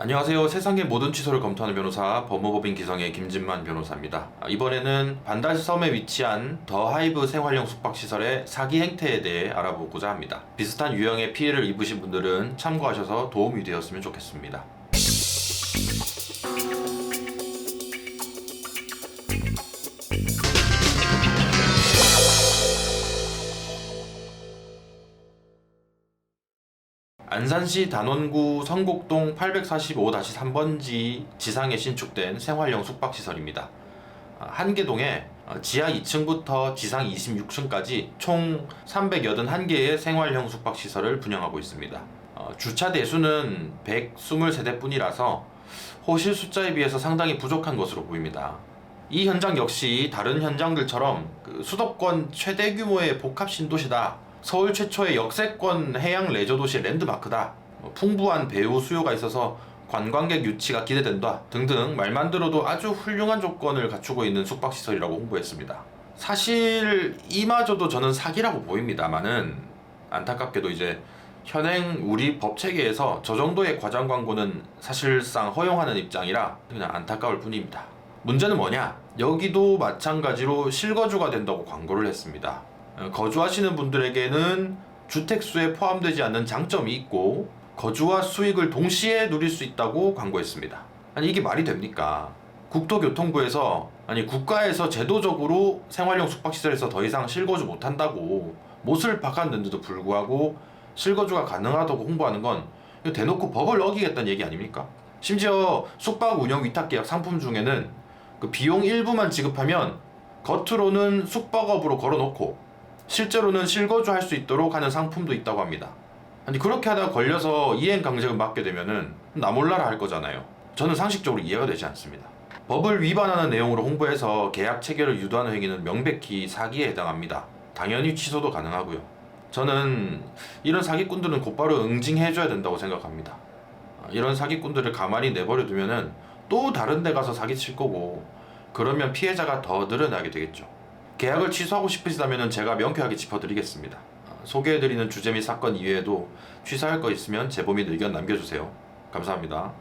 안녕하세요. 세상의 모든 취소를 검토하는 변호사 법무법인 기성의 김진만 변호사입니다. 아, 이번에는 반다시 섬에 위치한 더 하이브 생활형 숙박시설의 사기 행태에 대해 알아보고자 합니다. 비슷한 유형의 피해를 입으신 분들은 참고하셔서 도움이 되었으면 좋겠습니다. 안산시 단원구 성곡동 845-3번지 지상에 신축된 생활형 숙박시설입니다. 아, 한계동에 어, 지하 2층부터 지상 26층까지 총 381개의 생활형 숙박시설을 분양하고 있습니다. 어, 주차 대수는 123대 뿐이라서 호실 숫자에 비해서 상당히 부족한 것으로 보입니다. 이 현장 역시 다른 현장들처럼 그 수도권 최대 규모의 복합 신도시다. 서울 최초의 역세권 해양 레저 도시 랜드마크다. 뭐 풍부한 배우 수요가 있어서 관광객 유치가 기대된다. 등등 말만 들어도 아주 훌륭한 조건을 갖추고 있는 숙박시설이라고 홍보했습니다. 사실 이마저도 저는 사기라고 보입니다만은 안타깝게도 이제 현행 우리 법 체계에서 저 정도의 과장 광고는 사실상 허용하는 입장이라 그냥 안타까울 뿐입니다. 문제는 뭐냐? 여기도 마찬가지로 실거주가 된다고 광고를 했습니다. 어, 거주하시는 분들에게는 주택수에 포함되지 않는 장점이 있고 거주와 수익을 동시에 누릴 수 있다고 광고했습니다. 아니 이게 말이 됩니까? 국토교통부에서 아니 국가에서 제도적으로 생활용 숙박시설에서 더 이상 실거주 못한다고 못을 박았는데도 불구하고 실거주가 가능하다고 홍보하는 건 대놓고 법을 어기겠다는 얘기 아닙니까? 심지어 숙박 운영 위탁 계약 상품 중에는 그 비용 일부만 지급하면 겉으로는 숙박업으로 걸어놓고 실제로는 실거주 할 수 있도록 하는 상품도 있다고 합니다. 아니 그렇게 하다가 걸려서 이행 강제금 받게 되면은 나 몰라라 할 거잖아요. 저는 상식적으로 이해가 되지 않습니다. 법을 위반하는 내용으로 홍보해서 계약 체결을 유도하는 행위는 명백히 사기에 해당합니다. 당연히 취소도 가능하고요. 저는 이런 사기꾼들은 곧바로 응징해줘야 된다고 생각합니다. 이런 사기꾼들을 가만히 내버려 두면은 또 다른 데 가서 사기칠 거고 그러면 피해자가 더 늘어나게 되겠죠. 계약을 취소하고 싶으시다면 제가 명쾌하게 짚어드리겠습니다. 어, 소개해드리는 주제 및 사건 이외에도 취소할 거 있으면 제보 및 의견 남겨주세요. 감사합니다.